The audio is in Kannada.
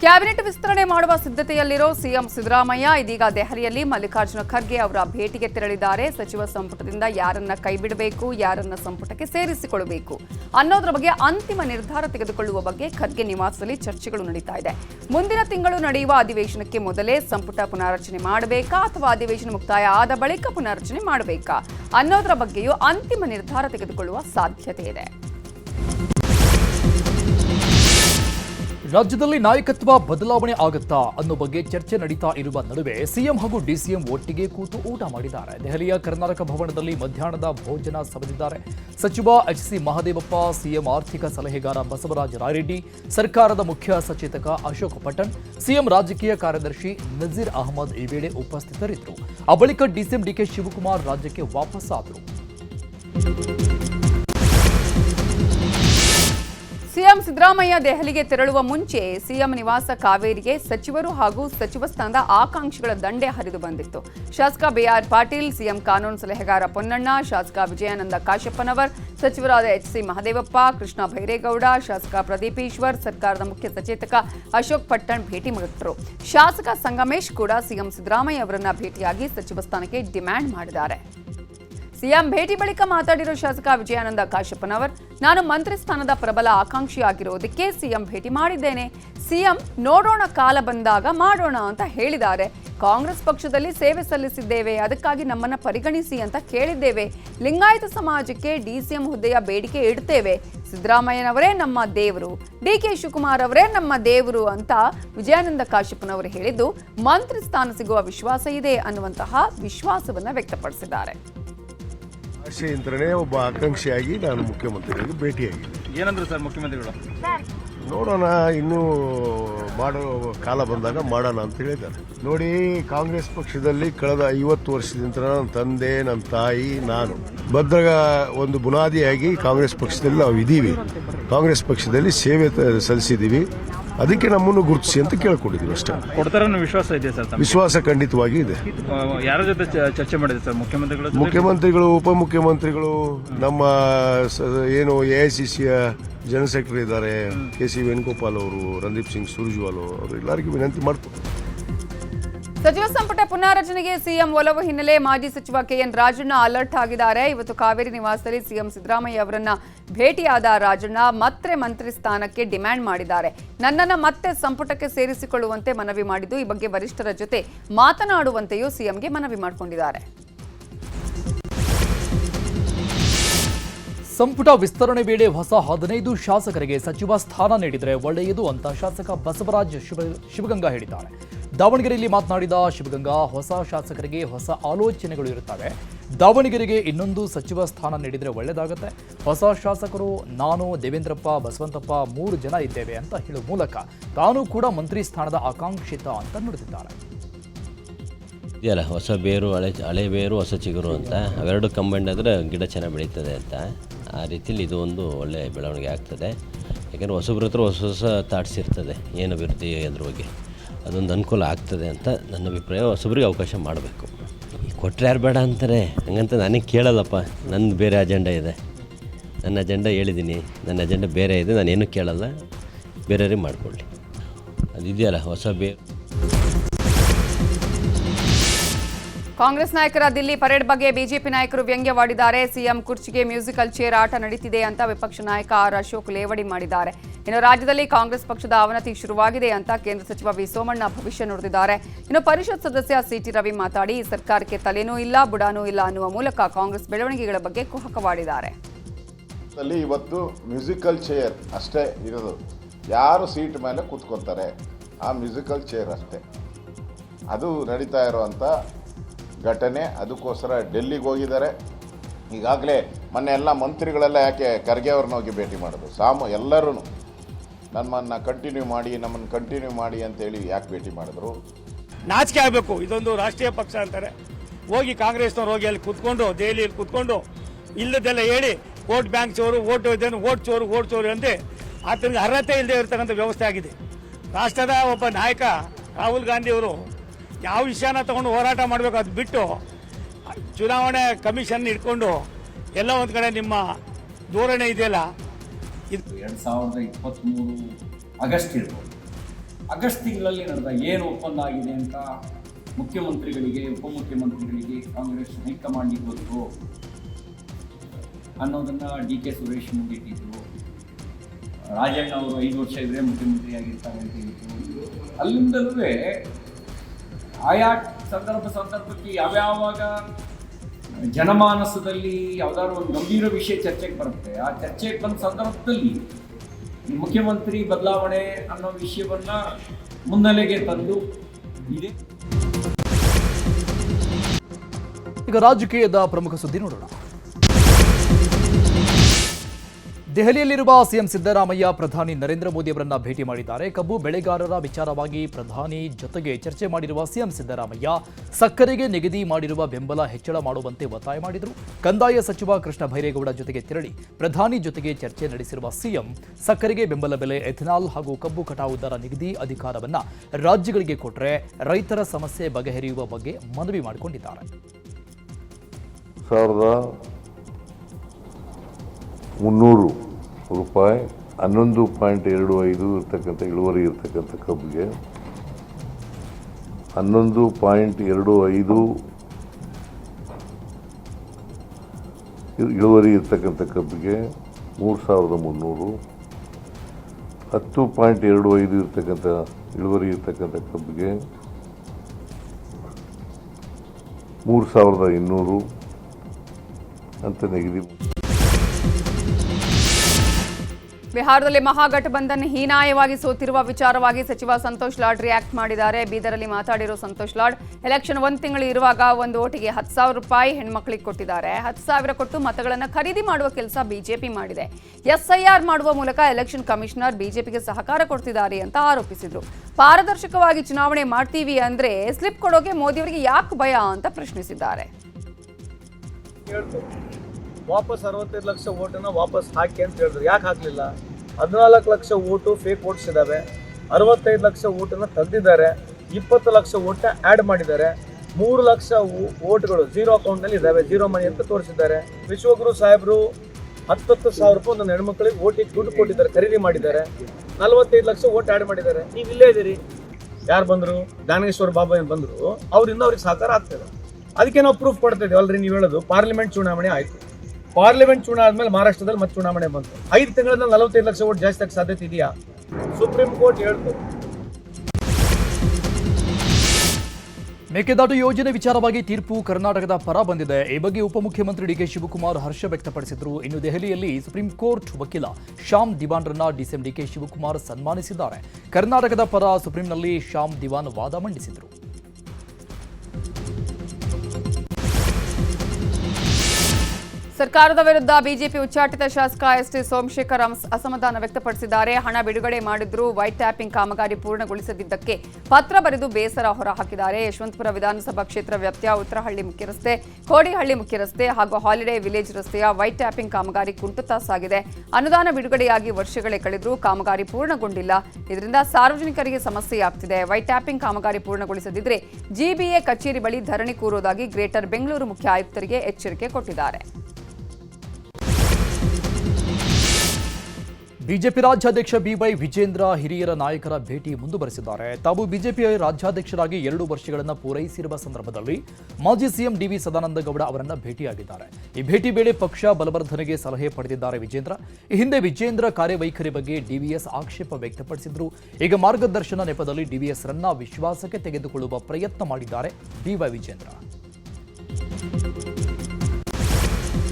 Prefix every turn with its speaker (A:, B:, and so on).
A: ಕ್ಯಾಬಿನೆಟ್ ವಿಸ್ತರಣೆ ಮಾಡುವ ಸಿದ್ಧತೆಯಲ್ಲಿರೋ ಸಿಎಂ ಸಿದ್ದರಾಮಯ್ಯ, ಇದೀಗ ದೆಹಲಿಯಲ್ಲಿ ಮಲ್ಲಿಕಾರ್ಜುನ ಖರ್ಗೆ ಅವರ ಭೇಟಿಗೆ ತೆರಳಿದ್ದಾರೆ. ಸಚಿವ ಸಂಪುಟದಿಂದ ಯಾರನ್ನ ಕೈಬಿಡಬೇಕು, ಯಾರನ್ನ ಸಂಪುಟಕ್ಕೆ ಸೇರಿಸಿಕೊಳ್ಳಬೇಕು ಅನ್ನೋದರ ಬಗ್ಗೆ ಅಂತಿಮ ನಿರ್ಧಾರ ತೆಗೆದುಕೊಳ್ಳುವ ಬಗ್ಗೆ ಖರ್ಗೆ ನಿವಾಸದಲ್ಲಿ ಚರ್ಚೆಗಳು ನಡೀತಾ ಇದೆ. ಮುಂದಿನ ತಿಂಗಳು ನಡೆಯುವ ಅಧಿವೇಶನಕ್ಕೆ ಮೊದಲೇ ಸಂಪುಟ ಪುನಾರಚನೆ ಮಾಡಬೇಕಾ ಅಥವಾ ಅಧಿವೇಶನ ಮುಕ್ತಾಯ ಆದ ಬಳಿಕ ಪುನಾರಚನೆ ಮಾಡಬೇಕಾ ಅನ್ನೋದರ ಬಗ್ಗೆಯೂ ಅಂತಿಮ ನಿರ್ಧಾರ ತೆಗೆದುಕೊಳ್ಳುವ ಸಾಧ್ಯತೆ ಇದೆ.
B: ರಾಜ್ಯದಲ್ಲಿ ನಾಯಕತ್ವ ಬದಲಾವಣೆ ಆಗತ್ತಾ ಅನ್ನೋ ಬಗ್ಗೆ ಚರ್ಚೆ ನಡೀತಾ ಇರುವ ನಡುವೆ ಸಿಎಂ ಹಾಗೂ ಡಿಸಿಎಂ ಒಟ್ಟಿಗೆ ಕೂತು ಊಟ ಮಾಡಿದ್ದಾರೆ. ದೆಹಲಿಯ ಕರ್ನಾಟಕ ಭವನದಲ್ಲಿ ಮಧ್ಯಾಹ್ನದ ಭೋಜನ ಸವಿದಿದ್ದಾರೆ ಸಚಿವ ಎಚ್ ಸಿ ಮಹಾದೇವಪ್ಪ, ಸಿಎಂ ಆರ್ಥಿಕ ಸಲಹೆಗಾರ ಬಸವರಾಜ ರಾಯರೆಡ್ಡಿ, ಸರ್ಕಾರದ ಮುಖ್ಯ ಸಚೇತಕ ಅಶೋಕ್ ಪಟನ್ ಸಿಎಂ ರಾಜಕೀಯ ಕಾರ್ಯದರ್ಶಿ ನಜೀರ್ ಅಹಮದ್ ಈ ವೇಳೆ ಉಪಸ್ಥಿತರಿದ್ದರು. ಆ ಬಳಿಕ ಡಿಸಿಎಂ ಡಿಕೆ ಶಿವಕುಮಾರ್ ರಾಜ್ಯಕ್ಕೆ ವಾಪಸ್ಸಾದರು.
A: ಸಿದ್ದರಾಮಯ್ಯ ದೆಹಲಿಗೆ ತೆರಳುವ ಮುಂಚೆ ಸಿಎಂ ನಿವಾಸ ಕಾವೇರಿಗೆ ಸಚಿವರು ಹಾಗೂ ಸಚಿವ ಸ್ಥಾನದ ಆಕಾಂಕ್ಷಿಗಳ ದಂಡೆ ಹರಿದು ಬಂದಿತ್ತು. ಶಾಸಕ ಬಿಆರ್ ಪಾಟೀಲ್, ಸಿಎಂ ಕಾನೂನು ಸಲಹೆಗಾರ ಪೊನ್ನಣ್ಣ, ಶಾಸಕ ವಿಜಯಾನಂದ ಕಾಶಪ್ಪನವರ್, ಸಚಿವರಾದ ಎಚ್ ಸಿ ಮಹದೇವಪ್ಪ, ಕೃಷ್ಣ ಭೈರೇಗೌಡ, ಶಾಸಕ ಪ್ರದೀಪ್ ಈಶ್ವರ್, ಸರ್ಕಾರದ ಮುಖ್ಯ ಸಚೇತಕ ಅಶೋಕ್ ಪಟ್ಟಣ್ ಭೇಟಿ ಮಾಡಿದ್ದರು ಶಾಸಕ ಸಂಗಮೇಶ್ ಕೂಡ ಸಿಎಂ ಸಿದ್ದರಾಮಯ್ಯ ಅವರನ್ನ ಭೇಟಿಯಾಗಿ ಸಚಿವ ಸ್ಥಾನಕ್ಕೆ ಡಿಮ್ಯಾಂಡ್ ಮಾಡಿದ್ದಾರೆ. ಸಿಎಂ ಭೇಟಿ ಬಳಿಕ ಮಾತಾಡಿರೋ ಶಾಸಕ ವಿಜಯಾನಂದ ಕಾಶಪ್ಪನವರ್, ನಾನು ಮಂತ್ರಿ ಸ್ಥಾನದ ಪ್ರಬಲ ಆಕಾಂಕ್ಷಿಯಾಗಿರೋದಕ್ಕೆ ಸಿಎಂ ಭೇಟಿ ಮಾಡಿದ್ದೇನೆ. ಸಿಎಂ, ನೋಡೋಣ ಕಾಲ ಬಂದಾಗ ಮಾಡೋಣ ಅಂತ ಹೇಳಿದ್ದಾರೆ. ಕಾಂಗ್ರೆಸ್ ಪಕ್ಷದಲ್ಲಿ ಸೇವೆ ಸಲ್ಲಿಸಿದ್ದೇವೆ, ಅದಕ್ಕಾಗಿ ನಮ್ಮನ್ನ ಪರಿಗಣಿಸಿ ಅಂತ ಕೇಳಿದ್ದೇವೆ. ಲಿಂಗಾಯತ ಸಮಾಜಕ್ಕೆ ಡಿಸಿಎಂ ಹುದ್ದೆಯ ಬೇಡಿಕೆ ಇಡ್ತೇವೆ. ಸಿದ್ದರಾಮಯ್ಯನವರೇ ನಮ್ಮ ದೇವರು, ಡಿ ಕೆ ಶಿವಕುಮಾರ್ ಅವರೇ ನಮ್ಮ ದೇವರು ಅಂತ ವಿಜಯಾನಂದ ಕಾಶಪ್ಪನವರು ಹೇಳಿದ್ದು, ಮಂತ್ರಿ ಸ್ಥಾನ ಸಿಗುವ ವಿಶ್ವಾಸ ಇದೆ ಅನ್ನುವಂತಹ ವಿಶ್ವಾಸವನ್ನ ವ್ಯಕ್ತಪಡಿಸಿದ್ದಾರೆ.
C: ಆಶೆಯಿಂದಲೇ ಒಬ್ಬ ಆಕಾಂಕ್ಷಿಯಾಗಿ ನಾನು ಮುಖ್ಯಮಂತ್ರಿಗಳಿಗೆ ಭೇಟಿಯಾಗಿದ್ದೆ.
D: ಏನಂದ್ರು ಸರ್ ಮುಖ್ಯಮಂತ್ರಿಗಳು?
C: ನೋಡೋಣ ಇನ್ನೂ ಮಾಡೋ ಕಾಲ ಬಂದಾಗ ಮಾಡೋಣ ಅಂತ ಹೇಳಿದ್ದಾರೆ. ನೋಡಿ ಕಾಂಗ್ರೆಸ್ ಪಕ್ಷದಲ್ಲಿ ಕಳೆದ ಐವತ್ತು ವರ್ಷದಿಂದ ನನ್ನ ತಂದೆ ನನ್ನ ತಾಯಿ ನಾನು ಭದ್ರ ಒಂದು ಬುನಾದಿಯಾಗಿ ಕಾಂಗ್ರೆಸ್ ಪಕ್ಷದಲ್ಲಿ ನಾವು ಇದ್ದೀವಿ ಕಾಂಗ್ರೆಸ್ ಪಕ್ಷದಲ್ಲಿ ಸೇವೆ ತ- ಸಲ್ಲಿಸಿದ್ದೀವಿ. ಅದಕ್ಕೆ ನಮ್ಮನ್ನು ಗುರುತಿಸಿ ಅಂತ ಕೇಳ್ಕೊಂಡಿದ್ದೀವಿ ಅಷ್ಟೇ.
D: ವಿಶ್ವಾಸ ಇದೆ ಸರ್
C: ವಿಶ್ವಾಸ ಖಂಡಿತವಾಗಿ ಇದೆ.
D: ಯಾರ ಜೊತೆ ಚ- ಚರ್ಚೆ ಮಾಡಿದೆ ಸರ್? ಮುಖ್ಯಮಂತ್ರಿಗಳ ಜೊತೆ?
C: ಮುಖ್ಯಮಂತ್ರಿಗಳು ಉಪಮುಖ್ಯಮಂತ್ರಿಗಳು ನಮ್ಮ ಸ- ಏನು ಎ ಐ ಸಿ ಸಿಯ ಜನರಲ್ ಸೆಕ್ರೆಟರಿ ಇದ್ದಾರೆ ಕೆ ಸಿ ವೇಣುಗೋಪಾಲ್ ಅವರು ರಂದೀಪ್ ಸಿಂಗ್ ಸುರ್ಜಿವಾಲ್ ಅವರು ಎಲ್ಲರಿಗೂ ವಿನಂತಿ ಮಾಡ್ತಾರೆ
A: ಸಚಿವ ಸಂಪುಟ ಪುನಾರಚನೆಗೆ ಸಿಎಂ ಒಲವು ಹಿನ್ನೆಲೆ ಮಾಜಿ ಸಚಿವ ಕೆಎನ್ ರಾಜಣ್ಣ ಅಲರ್ಟ್ ಆಗಿದ್ದಾರೆ. ಇವತ್ತು ಕಾವೇರಿ ನಿವಾಸದಲ್ಲಿ ಸಿಎಂ ಸಿದ್ದರಾಮಯ್ಯ ಅವರನ್ನ ಭೇಟಿಯಾದ ರಾಜಣ್ಣ ಮತ್ತೆ ಮಂತ್ರಿ ಸ್ಥಾನಕ್ಕೆ ಡಿಮ್ಯಾಂಡ್ ಮಾಡಿದ್ದಾರೆ. ನನ್ನನ್ನ ಮತ್ತೆ ಸಂಪುಟಕ್ಕೆ ಸೇರಿಸಿಕೊಳ್ಳುವಂತೆ ಮನವಿ ಮಾಡಿದ್ದು, ಈ ಬಗ್ಗೆ ವರಿಷ್ಠರ ಜೊತೆ ಮಾತನಾಡುವಂತೆಯೂ ಸಿಎಂಗೆ ಮನವಿ ಮಾಡಿಕೊಂಡಿದ್ದಾರೆ.
B: ಸಂಪುಟ ವಿಸ್ತರಣೆ ವೇಳೆ ಹೊಸ ಹದಿನೈದು ಶಾಸಕರಿಗೆ ಸಚಿವ ಸ್ಥಾನ ನೀಡಿದರೆ ಒಳ್ಳೆಯದು ಅಂತ ಶಾಸಕ ಬಸವರಾಜ್ ಶಿವ, ಶಿವಗಂಗಾ ಹೇಳಿದ್ದಾರೆ. ದಾವಣಗೆರೆಯಲ್ಲಿ ಮಾತನಾಡಿದ ಶಿವಗಂಗಾ, ಹೊಸ ಶಾಸಕರಿಗೆ ಹೊಸ ಆಲೋಚನೆಗಳು ಇರುತ್ತವೆ. ದಾವಣಗೆರೆಗೆ ಇನ್ನೊಂದು ಸಚಿವ ಸ್ಥಾನ ನೀಡಿದರೆ ಒಳ್ಳೆಯದಾಗುತ್ತೆ ಹೊಸ ಶಾಸಕರು, ನಾನು, ದೇವೇಂದ್ರಪ್ಪ, ಬಸವಂತಪ್ಪ ಮೂರು ಜನ ಇದ್ದೇವೆ ಅಂತ ಹೇಳುವ ಮೂಲಕ ತಾನು ಕೂಡ ಮಂತ್ರಿ ಸ್ಥಾನದ ಆಕಾಂಕ್ಷಿತ ಅಂತ ನುಡಿದಿದ್ದಾರೆ.
E: ಇದೆಯಲ್ಲ, ಹೊಸ ಬೇರು, ಹಳೆ ಹಳೆ ಬೇರು, ಹೊಸ ಚಿಗುರು ಅಂತ. ಅವೆರಡು ಕಂಬೈಂಡ್ ಆದರೆ ಗಿಡ ಚೆನ್ನಾಗಿ ಬೆಳೀತದೆ ಅಂತ. ಆ ರೀತಿಯಲ್ಲಿ ಇದು ಒಂದು ಒಳ್ಳೆಯ ಬೆಳವಣಿಗೆ ಆಗ್ತದೆ. ಯಾಕೆಂದರೆ ಹೊಸಬ್ರ ಹತ್ರ ಹೊಸ ಹೊಸ ಥಾಟ್ಸ್ ಇರ್ತದೆ. ಏನು ಅಭಿವೃದ್ಧಿ ಅದ್ರ ಬಗ್ಗೆ? ಅದೊಂದು ಅನುಕೂಲ ಆಗ್ತದೆ ಅಂತ ನನ್ನ ಅಭಿಪ್ರಾಯ ಹೊಸಬ್ರಿಗೆ ಅವಕಾಶ ಮಾಡಬೇಕು. ಕೊಟ್ಟರೆ ಯಾರು ಬೇಡ ಅಂತಾರೆ? ಹಂಗಂತ ನನಗೆ ಕೇಳಲ್ಲಪ್ಪ. ನಂದು ಬೇರೆ ಅಜೆಂಡ ಇದೆ. ನನ್ನ ಅಜೆಂಡ ಹೇಳಿದ್ದೀನಿ. ನನ್ನ ಅಜೆಂಡ ಬೇರೆ ಇದೆ. ನಾನು ಏನೂ ಕೇಳಲ್ಲ. ಬೇರೆಯವ್ರಿಗೆ ಮಾಡಿಕೊಳ್ಳಿ. ಅದಿದೆಯಲ್ಲ ಹೊಸ ಬೇರು
A: ಕಾಂಗ್ರೆಸ್ ನಾಯಕರ ದಿಲ್ಲಿ ಪರೇಡ್ ಬಗ್ಗೆ ಬಿಜೆಪಿ ನಾಯಕರು ವ್ಯಂಗ್ಯವಾಡಿದ್ದಾರೆ. ಸಿಎಂ ಕುರ್ಚಿಗೆ ಮ್ಯೂಸಿಕಲ್ ಚೇರ್ ಆಟ ನಡೀತಿದೆ ಅಂತ ವಿಪಕ್ಷ ನಾಯಕ ಆರ್ ಅಶೋಕ್ ಲೇವಡಿ ಮಾಡಿದ್ದಾರೆ. ಇನ್ನು ರಾಜ್ಯದಲ್ಲಿ ಕಾಂಗ್ರೆಸ್ ಪಕ್ಷದ ಅವನತಿ ಶುರುವಾಗಿದೆ ಅಂತ ಕೇಂದ್ರ ಸಚಿವ ವಿ ಸೋಮಣ್ಣ ಭವಿಷ್ಯ ನುಡಿದಿದ್ದಾರೆ. ಇನ್ನು ಪರಿಷತ್ ಸದಸ್ಯ ಸಿಟಿ ರವಿ ಮಾತಾಡಿ, ಸರ್ಕಾರಕ್ಕೆ ತಲೆನೂ ಇಲ್ಲ, ಬುಡಾನೂ ಇಲ್ಲ ಅನ್ನುವ ಮೂಲಕ ಕಾಂಗ್ರೆಸ್ ಬೆಳವಣಿಗೆಗಳ ಬಗ್ಗೆ ಕುಹಕವಾಡಿದ್ದಾರೆ.
F: ಇವತ್ತು ಮ್ಯೂಸಿಕಲ್ ಚೇರ್ ಅಷ್ಟೇ ಇರೋದು. ಯಾರು ಸೀಟ್ ಮೇಲೆ ಕೂತ್ಕೊತಾರೆ ಆ ಮ್ಯೂಸಿಕಲ್ ಚೇರ್ ಅಷ್ಟೇ. ಅದು ನಡೀತಾ ಇರೋವಂಥ ಘಟನೆ, ಅದಕ್ಕೋಸ್ಕರ ಡೆಲ್ಲಿಗೆ ಹೋಗಿದ್ದಾರೆ. ಈಗಾಗಲೇ ಮೊನ್ನೆ ಎಲ್ಲ ಮಂತ್ರಿಗಳೆಲ್ಲ ಯಾಕೆ ಖರ್ಗೆ ಅವ್ರನ್ನ ಹೋಗಿ ಭೇಟಿ ಮಾಡೋದು? ಸಾಮ ಎಲ್ಲರೂ ನಮ್ಮನ್ನು ಕಂಟಿನ್ಯೂ ಮಾಡಿ, ನಮ್ಮನ್ನು ಕಂಟಿನ್ಯೂ ಮಾಡಿ ಅಂತೇಳಿ ಯಾಕೆ ಭೇಟಿ ಮಾಡಿದ್ರು?
G: ನಾಚಿಕೆ ಆಗಬೇಕು. ಇದೊಂದು ರಾಷ್ಟ್ರೀಯ ಪಕ್ಷ ಅಂತಾರೆ. ಹೋಗಿ ಕಾಂಗ್ರೆಸ್ನವ್ರು ಹೋಗಿ ಅಲ್ಲಿ ಕುತ್ಕೊಂಡು, ದೆಹಲಿಯಲ್ಲಿ ಕುತ್ಕೊಂಡು, ಇಲ್ಲದೆಲ್ಲ ಹೇಳಿ ವೋಟ್ ಬ್ಯಾಂಕ್ ಚೋರು ಓಟ್ ಇದ್ದೇನು ಓಟ್ ಚೋರು ಓಟ್ ಚೋರು ಅಂತೆ ಆತನಿಗೆ ಅರ್ಹತೆ ಇಲ್ಲದೆ ಇರತಕ್ಕಂಥ ವ್ಯವಸ್ಥೆ ಆಗಿದೆ. ರಾಷ್ಟ್ರದ ಒಬ್ಬ ನಾಯಕ ರಾಹುಲ್ ಗಾಂಧಿ ಅವರು ಯಾವ ವಿಷಯನ ತಗೊಂಡು ಹೋರಾಟ ಮಾಡಬೇಕು ಅದು ಬಿಟ್ಟು ಚುನಾವಣೆ ಕಮಿಷನ್ ಇಟ್ಕೊಂಡು ಎಲ್ಲ ಒಂದು ಕಡೆ ನಿಮ್ಮ ಧೋರಣೆ ಇದೆಯಲ್ಲ? ಇದು
H: ಎರಡು ಸಾವಿರದ ಇಪ್ಪತ್ತ್ಮೂರು ಆಗಸ್ಟ್ ಇರ್ಬೋದು. ಆಗಸ್ಟ್ ತಿಂಗಳಲ್ಲಿ ನಡೆದ ಏನು ಒಪ್ಪಂದ ಆಗಿದೆ ಅಂತ ಮುಖ್ಯಮಂತ್ರಿಗಳಿಗೆ, ಉಪಮುಖ್ಯಮಂತ್ರಿಗಳಿಗೆ ಕಾಂಗ್ರೆಸ್ ಹೈಕಮಾಂಡಿಗೆ ಗೊತ್ತು. ಅನ್ನೋದನ್ನು ಡಿ ಕೆ ಸುರೇಶ್ ಮುಂದಿಟ್ಟಿದ್ರು. ರಾಜಣ್ಣ ಅವರು ಐದು ವರ್ಷ ಇದ್ರೆ ಮುಖ್ಯಮಂತ್ರಿ ಆಗಿರ್ತಾರೆ ಅಂತ ಹೇಳಿದ್ರು. ಅಲ್ಲಿಂದಲೂ ಆಯಾ ಸಂದರ್ಭ ಸಂದರ್ಭಕ್ಕೆ ಯಾವ್ಯಾವಾಗ ಜನಮಾನಸದಲ್ಲಿ ಯಾವ್ದಾದ್ರು ಒಂದು ಗಂಭೀರ ವಿಷಯ ಚರ್ಚೆಗೆ ಬರುತ್ತೆ, ಆ ಚರ್ಚೆಗೆ ಬಂದ ಸಂದರ್ಭದಲ್ಲಿ ಮುಖ್ಯಮಂತ್ರಿ ಬದಲಾವಣೆ ಅನ್ನೋ ವಿಷಯವನ್ನ ಮುನ್ನೆಲೆಗೆ ತಂದು ಇದೆ.
B: ಈಗ ರಾಜಕೀಯದ ಪ್ರಮುಖ ಸುದ್ದಿ ನೋಡೋಣ. ದೆಹಲಿಯಲ್ಲಿರುವ ಸಿಎಂ ಸಿದ್ದರಾಮಯ್ಯ ಪ್ರಧಾನಿ ನರೇಂದ್ರ ಮೋದಿ ಅವರನ್ನ ಭೇಟಿ ಮಾಡಿದ್ದಾರೆ. ಕಬ್ಬು ಬೆಳೆಗಾರರ ವಿಚಾರವಾಗಿ ಪ್ರಧಾನಿ ಜೊತೆಗೆ ಚರ್ಚೆ ಮಾಡಿರುವ ಸಿಎಂ ಸಿದ್ದರಾಮಯ್ಯ ಸಕ್ಕರೆಗೆ ನಿಗದಿ ಮಾಡಿರುವ ಬೆಂಬಲ ಹೆಚ್ಚಳ ಮಾಡುವಂತೆ ಒತ್ತಾಯ ಮಾಡಿದರು. ಕಂದಾಯ ಸಚಿವ ಕೃಷ್ಣ ಭೈರೇಗೌಡ ಜೊತೆಗೆ ತೆರಳಿ ಪ್ರಧಾನಿ ಜೊತೆಗೆ ಚರ್ಚೆ ನಡೆಸಿರುವ ಸಿಎಂ ಸಕ್ಕರೆಗೆ ಬೆಂಬಲ ಬೆಲೆ ಎಥೆನಾಲ್ ಹಾಗೂ ಕಬ್ಬು ಕಟಾವು ದರ ನಿಗದಿ ಅಧಿಕಾರವನ್ನು ರಾಜ್ಯಗಳಿಗೆ ಕೊಟ್ಟರೆ ರೈತರ ಸಮಸ್ಯೆ ಬಗೆಹರಿಯುವ ಬಗ್ಗೆ ಮನವಿ ಮಾಡಿಕೊಂಡಿದ್ದಾರೆ.
I: ಮುನ್ನೂರು ರೂಪಾಯಿ, ಹನ್ನೊಂದು ಪಾಯಿಂಟ್ ಎರಡು ಐದು ಇರ್ತಕ್ಕಂಥ ಇಳುವರಿ ಇರ್ತಕ್ಕಂಥ ಕಬ್ಬಿಗೆ, ಹನ್ನೊಂದು ಪಾಯಿಂಟ್ ಎರಡು ಐದು ಇಳುವರಿ ಇರ್ತಕ್ಕಂಥ ಕಬ್ಬಿಗೆ ಮೂರು ಸಾವಿರದ ಮುನ್ನೂರು, ಹತ್ತು ಪಾಯಿಂಟ್ ಎರಡು ಐದು ಇರ್ತಕ್ಕಂಥ ಇಳುವರಿ ಇರ್ತಕ್ಕಂಥ ಕಬ್ಬಿಗೆ ಮೂರು ಸಾವಿರದ ಇನ್ನೂರು ಅಂತ ನಿಗದಿ
A: ಬಿಹಾರದಲ್ಲಿ ಮಹಾಗಠಬಂಧನ್ ಹೀನಾಯವಾಗಿ ಸೋತಿರುವ ವಿಚಾರವಾಗಿ ಸಚಿವ ಸಂತೋಷ್ ಲಾಡ್ ರಿಯಾಕ್ಟ್ ಮಾಡಿದ್ದಾರೆ. ಬೀದರಲ್ಲಿ ಮಾತಾಡಿರೋ ಸಂತೋಷ್ ಲಾಡ್, ಎಲೆಕ್ಷನ್ ಒಂದು ತಿಂಗಳು ಇರುವಾಗ ಒಂದು ಓಟಿಗೆ ಹತ್ತು ಸಾವಿರ ರೂಪಾಯಿ ಹೆಣ್ಮಕ್ಳಿಗೆ ಕೊಟ್ಟಿದ್ದಾರೆ. ಹತ್ತು ಸಾವಿರ ಕೊಟ್ಟು ಮತಗಳನ್ನು ಖರೀದಿ ಮಾಡುವ ಕೆಲಸ ಬಿಜೆಪಿ ಮಾಡಿದೆ. ಎಸ್ಐಆರ್ ಮಾಡುವ ಮೂಲಕ ಎಲೆಕ್ಷನ್ ಕಮಿಷನರ್ ಬಿಜೆಪಿಗೆ ಸಹಕಾರ ಕೊಡ್ತಿದ್ದಾರೆ ಅಂತ ಆರೋಪಿಸಿದರು. ಪಾರದರ್ಶಕವಾಗಿ ಚುನಾವಣೆ ಮಾಡ್ತೀವಿ ಅಂದ್ರೆ ಸ್ಲಿಪ್ ಕೊಡೋಕೆ ಮೋದಿಯವರಿಗೆ ಯಾಕೆ ಭಯ ಅಂತ ಪ್ರಶ್ನಿಸಿದ್ದಾರೆ.
J: ವಾಪಸ್ ಅರವತ್ತೈದು ಲಕ್ಷ ಓಟನ್ನು ವಾಪಸ್ ಹಾಕಿ ಅಂತ ಹೇಳಿದ್ರು. ಯಾಕೆ ಹಾಕಲಿಲ್ಲ? ಹದಿನಾಲ್ಕು ಲಕ್ಷ ಓಟು ಫೇಕ್ ಓಟ್ಸ್ ಇದ್ದಾವೆ ಅರವತ್ತೈದು ಲಕ್ಷ ಓಟನ್ನ ತೆಗೆದಿದ್ದಾರೆ ಇಪ್ಪತ್ತು ಲಕ್ಷ ಓಟ್ನ ಆ್ಯಡ್ ಮಾಡಿದ್ದಾರೆ. ಮೂರು ಲಕ್ಷ ಓಟ್ಗಳು ಜೀರೋ ಅಕೌಂಟ್ನಲ್ಲಿ ಇದ್ದಾವೆ ಜೀರೋ ಮನಿ ಅಂತ ತೋರಿಸಿದ್ದಾರೆ. ವಿಶ್ವಗುರು ಸಾಹೇಬರು ಹತ್ತತ್ತು ಸಾವಿರ ರೂಪಾಯಿ ಒಂದು ಹೆಣ್ಮಕ್ಳಿಗೆ ಓಟಿಗೆ ದುಡ್ಡು ಕೊಟ್ಟಿದ್ದಾರೆ, ಖರೀದಿ ಮಾಡಿದ್ದಾರೆ. ನಲವತ್ತೈದು ಲಕ್ಷ ಓಟ್ ಆ್ಯಡ್ ಮಾಡಿದ್ದಾರೆ. ನೀವು ಇಲ್ಲೇ ಇದ್ದೀರಿ. ಯಾರು ಬಂದರು? ಜ್ಞಾನೇಶ್ವರ ಬಾಬಾ ಏನು ಬಂದರು? ಅವರಿಂದ ಅವ್ರಿಗೆ ಸಹಕಾರ ಆಗ್ತದೆ ಅದಕ್ಕೆ ನಾವು ಪ್ರೂಫ್ ಕೊಡ್ತಾ ಅಲ್ರಿ, ನೀವು ಹೇಳೋದು. ಪಾರ್ಲಿಮೆಂಟ್ ಚುನಾವಣೆ ಆಯಿತು. ಪಾರ್ಲಿಮೆಂಟ್ ಚುನಾವಣೆ ಆದ್ಮೇಲೆ ಮಹಾರಾಷ್ಟ್ರದಲ್ಲಿ ಮತ್ತೆ ಚುನಾವಣೆ ಬಂತು. ಐದು ತಿಂಗಳಲ್ಲಿ ನಲವತ್ತೈದು ಲಕ್ಷ ಓಟ್ ಜಾಸ್ತಿ ಆಗಕ್ಕೆ ಸಾಧ್ಯತೆ ಇದೆಯಾ? ಸುಪ್ರೀಂ ಕೋರ್ಟ್ ಹೇಳ್ತು.
B: ಮೇಕೆದಾಟು ಯೋಜನೆ ವಿಚಾರವಾಗಿ ತೀರ್ಪು ಕರ್ನಾಟಕದ ಪರ ಬಂದಿದೆ. ಈ ಬಗ್ಗೆ ಉಪಮುಖ್ಯಮಂತ್ರಿ ಡಿಕೆ ಶಿವಕುಮಾರ್ ಹರ್ಷ ವ್ಯಕ್ತಪಡಿಸಿದರು. ಇನ್ನು ದೆಹಲಿಯಲ್ಲಿ ಸುಪ್ರೀಂ ಕೋರ್ಟ್ ವಕೀಲ ಶ್ಯಾಮ್ ದಿವಾನ್ರನ್ನ ಡಿಸಿಎಂ ಡಿಕೆ ಶಿವಕುಮಾರ್ ಸನ್ಮಾನಿಸಿದ್ದಾರೆ. ಕರ್ನಾಟಕದ ಪರ ಸುಪ್ರೀಂನಲ್ಲಿ ಶ್ಯಾಮ್ ದಿವಾನ್ ವಾದ ಮಂಡಿಸಿದರು.
A: ಸರ್ಕಾರದ ವಿರುದ್ಧ ಬಿಜೆಪಿ ಉಚ್ಚಾಟಿತ ಶಾಸಕ ಎಸ್ ಟಿ ಸೋಮಶೇಖರ್ ಅಸಮಾಧಾನ ವ್ಯಕ್ತಪಡಿಸಿದ್ದಾರೆ. ಹಣ ಬಿಡುಗಡೆ ಮಾಡಿದ್ರೂ, ವೈಟ್ ಟ್ಯಾಪಿಂಗ್ ಕಾಮಗಾರಿ ಪೂರ್ಣಗೊಳಿಸದಿದ್ದಕ್ಕೆ ಪತ್ರ ಬರೆದು ಬೇಸರ ಹೊರಹಾಕಿದ್ದಾರೆ. ಯಶವಂತಪುರ ವಿಧಾನಸಭಾ ಕ್ಷೇತ್ರ ವ್ಯಾಪ್ತಿಯ ಉತ್ತರಹಳ್ಳಿ ಮುಖ್ಯ ರಸ್ತೆ ಕೋಡಿಹಳ್ಳಿ ಮುಖ್ಯ ರಸ್ತೆ ಹಾಗೂ ಹಾಲಿಡೇ ವಿಲೇಜ್ ರಸ್ತೆಯ ವೈಟ್ ಟ್ಯಾಪಿಂಗ್ ಕಾಮಗಾರಿ ಕುಂಟುತ್ತಾ ಸಾಗಿದೆ ಅನುದಾನ ಬಿಡುಗಡೆಯಾಗಿ ವರ್ಷಗಳೇ ಕಳೆದರೂ ಕಾಮಗಾರಿ ಪೂರ್ಣಗೊಂಡಿಲ್ಲ. ಇದರಿಂದ ಸಾರ್ವಜನಿಕರಿಗೆ ಸಮಸ್ಯೆಯಾಗ್ತಿದೆ ವೈಟ್ ಟ್ಯಾಪಿಂಗ್ ಕಾಮಗಾರಿ ಪೂರ್ಣಗೊಳಿಸದಿದ್ದರೆ ಜಿಬಿಎ ಕಚೇರಿ ಬಳಿ ಧರಣಿ ಕೂರುವುದಾಗಿ ಗ್ರೇಟರ್ ಬೆಂಗಳೂರು ಮುಖ್ಯ ಆಯುಕ್ತರಿಗೆ ಎಚ್ಚರಿಕೆ ಕೊಟ್ಟಿದ್ದಾರೆ.
B: ಬಿಜೆಪಿ ರಾಜ್ಯಾಧ್ಯಕ್ಷ ಬಿವೈ ವಿಜೇಂದ್ರ ಹಿರಿಯರ ನಾಯಕರ ಭೇಟಿ ಮುಂದುವರೆಸಿದ್ದಾರೆ. ತಾವು ಬಿಜೆಪಿ ರಾಜ್ಯಾಧ್ಯಕ್ಷರಾಗಿ ಎರಡು ವರ್ಷಗಳನ್ನು ಪೂರೈಸಿರುವ ಸಂದರ್ಭದಲ್ಲಿ ಮಾಜಿ ಸಿಎಂ ಡಿವಿ ಸದಾನಂದ ಗೌಡ ಅವರನ್ನ ಭೇಟಿಯಾಗಿದ್ದಾರೆ. ಈ ಭೇಟಿ ವೇಳೆ ಪಕ್ಷ ಬಲವರ್ಧನೆಗೆ ಸಲಹೆ ಪಡೆದಿದ್ದಾರೆ ವಿಜೇಂದ್ರ. ಈ ಹಿಂದೆ ವಿಜೇಂದ್ರ ಕಾರ್ಯವೈಖರಿ ಬಗ್ಗೆ ಡಿವಿಎಸ್ ಆಕ್ಷೇಪ ವ್ಯಕ್ತಪಡಿಸಿದ್ರು. ಈಗ ಮಾರ್ಗದರ್ಶನ ನೆಪದಲ್ಲಿ ಡಿವಿಎಸ್ ರನ್ನ ವಿಶ್ವಾಸಕ್ಕೆ ತೆಗೆದುಕೊಳ್ಳುವ ಪ್ರಯತ್ನ ಮಾಡಿದ್ದಾರೆ ಬಿವೈ ವಿಜೇಂದ್ರ.